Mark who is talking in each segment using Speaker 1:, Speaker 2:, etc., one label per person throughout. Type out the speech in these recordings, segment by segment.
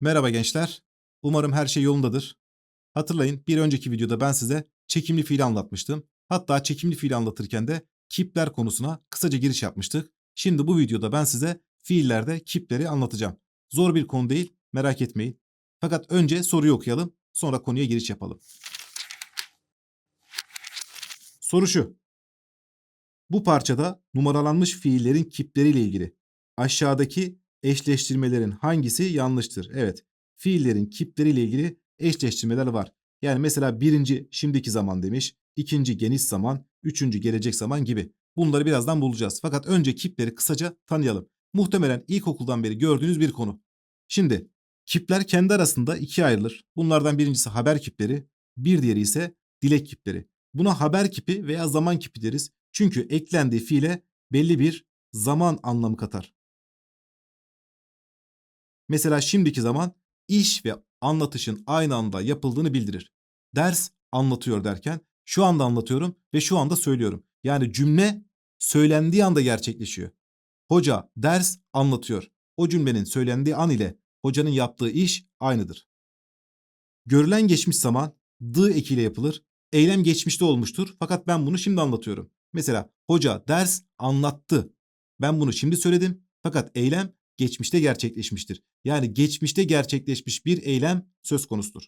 Speaker 1: Merhaba gençler. Umarım her şey yolundadır. Hatırlayın bir önceki videoda ben size çekimli fiil anlatmıştım. Hatta çekimli fiil anlatırken de kipler konusuna kısaca giriş yapmıştık. Şimdi bu videoda ben size fiillerde kipleri anlatacağım. Zor bir konu değil, merak etmeyin. Fakat önce soruyu okuyalım, sonra konuya giriş yapalım. Soru şu. Bu parçada numaralanmış fiillerin kipleriyle ilgili aşağıdaki eşleştirmelerin hangisi yanlıştır? Evet, fiillerin kipleriyle ilgili eşleştirmeler var. Yani mesela birinci şimdiki zaman demiş, ikinci geniş zaman, üçüncü gelecek zaman gibi. Bunları birazdan bulacağız. Fakat önce kipleri kısaca tanıyalım. Muhtemelen ilkokuldan beri gördüğünüz bir konu. Şimdi kipler kendi arasında ikiye ayrılır. Bunlardan birincisi haber kipleri, bir diğeri ise dilek kipleri. Buna haber kipi veya zaman kipi deriz. Çünkü eklendiği fiile belli bir zaman anlamı katar. Mesela şimdiki zaman iş ve anlatışın aynı anda yapıldığını bildirir. Ders anlatıyor derken şu anda anlatıyorum ve şu anda söylüyorum. Yani cümle söylendiği anda gerçekleşiyor. Hoca ders anlatıyor. O cümlenin söylendiği an ile hocanın yaptığı iş aynıdır. Görülen geçmiş zaman dı ekiyle yapılır. Eylem geçmişte olmuştur fakat ben bunu şimdi anlatıyorum. Mesela hoca ders anlattı. Ben bunu şimdi söyledim fakat eylem geçmişte gerçekleşmiştir. Yani geçmişte gerçekleşmiş bir eylem söz konusudur.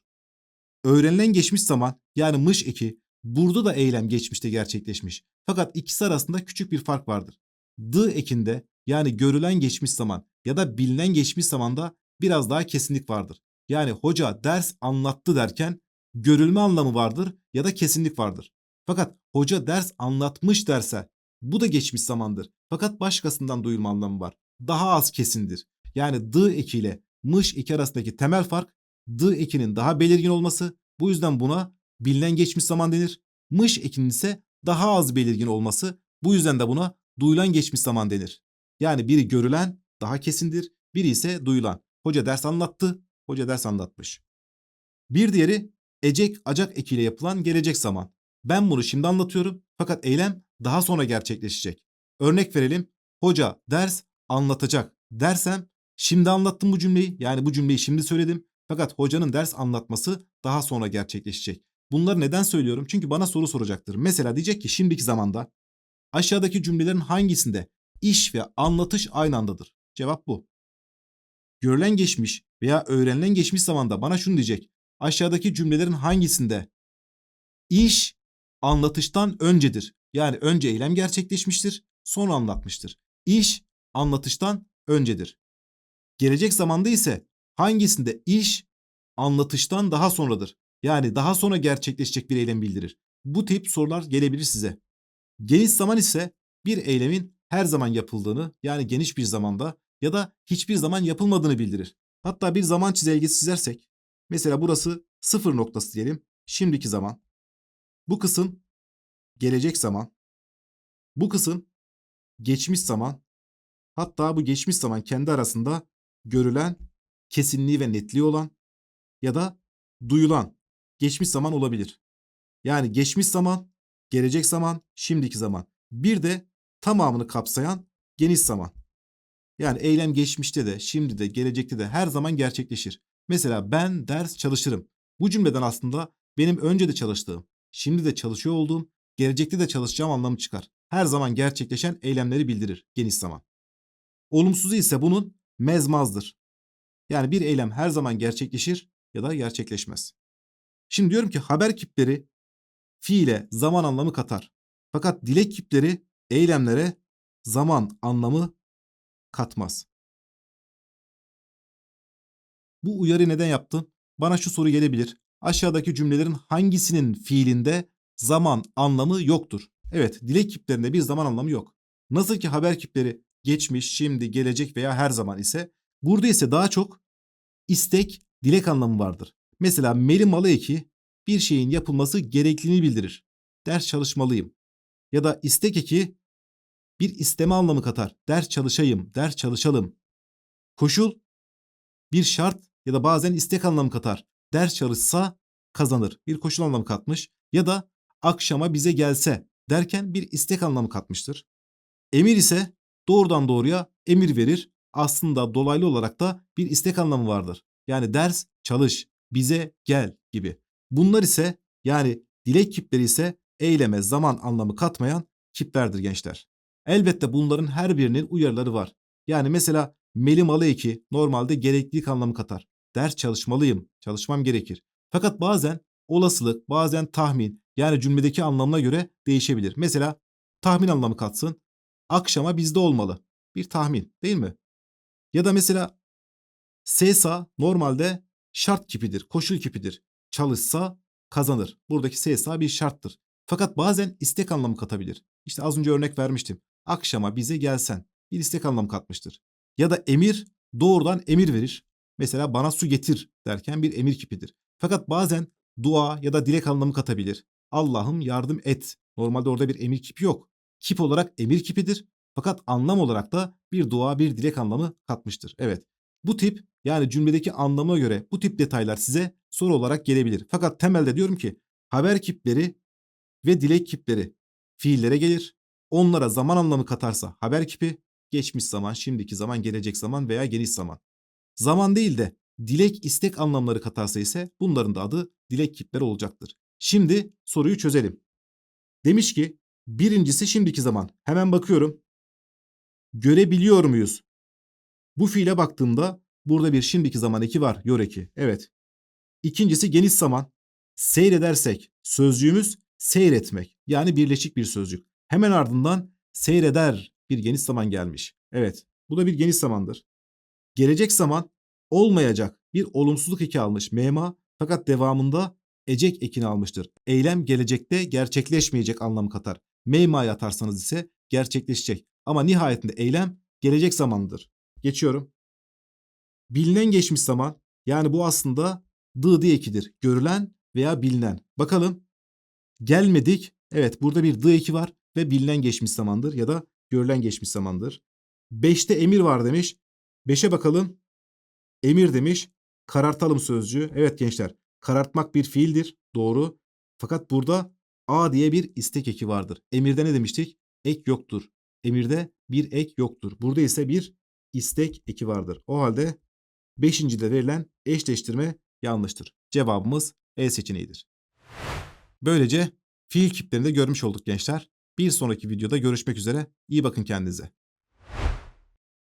Speaker 1: Öğrenilen geçmiş zaman yani mış eki burada da eylem geçmişte gerçekleşmiş. Fakat ikisi arasında küçük bir fark vardır. D ekinde yani görülen geçmiş zaman ya da bilinen geçmiş zamanda biraz daha kesinlik vardır. Yani hoca ders anlattı derken görülme anlamı vardır ya da kesinlik vardır. Fakat hoca ders anlatmış derse bu da geçmiş zamandır. Fakat başkasından duyulma anlamı var. Daha az kesindir. Yani d eki ile mış eki arasındaki temel fark d ekinin daha belirgin olması. Bu yüzden buna bilinen geçmiş zaman denir. Mış ekinin ise daha az belirgin olması. Bu yüzden de buna duyulan geçmiş zaman denir. Yani biri görülen daha kesindir. Biri ise duyulan. Hoca ders anlattı. Hoca ders anlatmış. Bir diğeri ecek acak ekiyle yapılan gelecek zaman. Ben bunu şimdi anlatıyorum fakat eylem daha sonra gerçekleşecek. Örnek verelim. Hoca ders anlatacak dersem şimdi anlattım bu cümleyi. Yani bu cümleyi şimdi söyledim. Fakat hocanın ders anlatması daha sonra gerçekleşecek. Bunları neden söylüyorum? Çünkü bana soru soracaktır. Mesela diyecek ki şimdiki zamanda aşağıdaki cümlelerin hangisinde iş ve anlatış aynı andadır? Cevap bu. Görülen geçmiş veya öğrenilen geçmiş zamanda bana şunu diyecek. Aşağıdaki cümlelerin hangisinde iş anlatıştan öncedir? Yani önce eylem gerçekleşmiştir, sonra anlatmıştır. İş anlatıştan öncedir. Gelecek zamanda ise hangisinde iş anlatıştan daha sonradır? Yani daha sonra gerçekleşecek bir eylem bildirir. Bu tip sorular gelebilir size. Geniş zaman ise bir eylemin her zaman yapıldığını yani geniş bir zamanda ya da hiçbir zaman yapılmadığını bildirir. Hatta bir zaman çizelgesi çizersek mesela burası sıfır noktası diyelim şimdiki zaman. Bu kısım gelecek zaman. Bu kısım geçmiş zaman. Hatta bu geçmiş zaman kendi arasında görülen, kesinliği ve netliği olan ya da duyulan geçmiş zaman olabilir. Yani geçmiş zaman, gelecek zaman, şimdiki zaman. Bir de tamamını kapsayan geniş zaman. Yani eylem geçmişte de, şimdi de, gelecekte de her zaman gerçekleşir. Mesela ben ders çalışırım. Bu cümleden aslında benim önce de çalıştığım, şimdi de çalışıyor olduğum, gelecekte de çalışacağım anlamı çıkar. Her zaman gerçekleşen eylemleri bildirir geniş zaman. Olumsuzu ise bunun mezmazdır. Yani bir eylem her zaman gerçekleşir ya da gerçekleşmez. Şimdi diyorum ki haber kipleri fiile zaman anlamı katar. Fakat dilek kipleri eylemlere zaman anlamı katmaz. Bu uyarı neden yaptım? Bana şu soru gelebilir. Aşağıdaki cümlelerin hangisinin fiilinde zaman anlamı yoktur? Evet, dilek kiplerinde bir zaman anlamı yok. Nasıl ki haber kipleri geçmiş, şimdi, gelecek veya her zaman ise burada ise daha çok istek, dilek anlamı vardır. Mesela meli malı eki bir şeyin yapılması gerekliliğini bildirir. Ders çalışmalıyım. Ya da istek eki bir isteme anlamı katar. Ders çalışayım, ders çalışalım. Koşul bir şart ya da bazen istek anlamı katar. Ders çalışsa kazanır. Bir koşul anlamı katmış. Ya da akşama bize gelse derken bir istek anlamı katmıştır. Emir ise doğrudan doğruya emir verir. Aslında dolaylı olarak da bir istek anlamı vardır. Yani ders çalış, bize gel gibi. Bunlar ise yani dilek kipleri ise eyleme zaman anlamı katmayan kiplerdir gençler. Elbette bunların her birinin uyarıları var. Yani mesela melimalı eki normalde gereklilik anlamı katar. Ders çalışmalıyım, çalışmam gerekir. Fakat bazen olasılık, bazen tahmin yani cümledeki anlamına göre değişebilir. Mesela tahmin anlamı katsın. Akşama bizde olmalı. Bir tahmin değil mi? Ya da mesela SESA normalde şart kipidir, koşul kipidir. Çalışsa kazanır. Buradaki SESA bir şarttır. Fakat bazen istek anlamı katabilir. İşte az önce örnek vermiştim. Akşama bize gelsen bir istek anlamı katmıştır. Ya da emir doğrudan emir verir. Mesela bana su getir derken bir emir kipidir. Fakat bazen dua ya da dilek anlamı katabilir. Allah'ım yardım et. Normalde orada bir emir kipi yok. Kip olarak emir kipidir. Fakat anlam olarak da bir dua, bir dilek anlamı katmıştır. Evet. Bu tip yani cümledeki anlamına göre bu tip detaylar size soru olarak gelebilir. Fakat temelde diyorum ki haber kipleri ve dilek kipleri fiillere gelir. Onlara zaman anlamı katarsa haber kipi, geçmiş zaman, şimdiki zaman, gelecek zaman veya geniş zaman. Zaman değil de dilek istek anlamları katarsa ise bunların da adı dilek kipleri olacaktır. Şimdi soruyu çözelim. Demiş ki birincisi şimdiki zaman. Hemen bakıyorum. Görebiliyor muyuz? Bu fiile baktığımda burada bir şimdiki zaman eki var. Yor eki. Evet. İkincisi geniş zaman. Seyredersek sözcüğümüz seyretmek. Yani birleşik bir sözcük. Hemen ardından seyreder bir geniş zaman gelmiş. Evet. Bu da bir geniş zamandır. Gelecek zaman olmayacak bir olumsuzluk eki almış mema fakat devamında ecek ekini almıştır. Eylem gelecekte gerçekleşmeyecek anlamı katar. Meyma'ya atarsanız ise gerçekleşecek. Ama nihayetinde eylem gelecek zamandır. Geçiyorum. Bilinen geçmiş zaman yani bu aslında dı diye ekidir. Görülen veya bilinen. Bakalım. Gelmedik. Evet burada bir dı eki var ve bilinen geçmiş zamandır ya da görülen geçmiş zamandır. Beşte emir var demiş. Beşe bakalım. Emir demiş. Karartalım sözcüğü. Evet gençler. Karartmak bir fiildir. Doğru. Fakat burada A diye bir istek eki vardır. Emirde ne demiştik? Ek yoktur. Emirde bir ek yoktur. Burada ise bir istek eki vardır. O halde beşincide verilen eşleştirme yanlıştır. Cevabımız E seçeneğidir. Böylece fiil kiplerini de görmüş olduk gençler. Bir sonraki videoda görüşmek üzere. İyi bakın kendinize.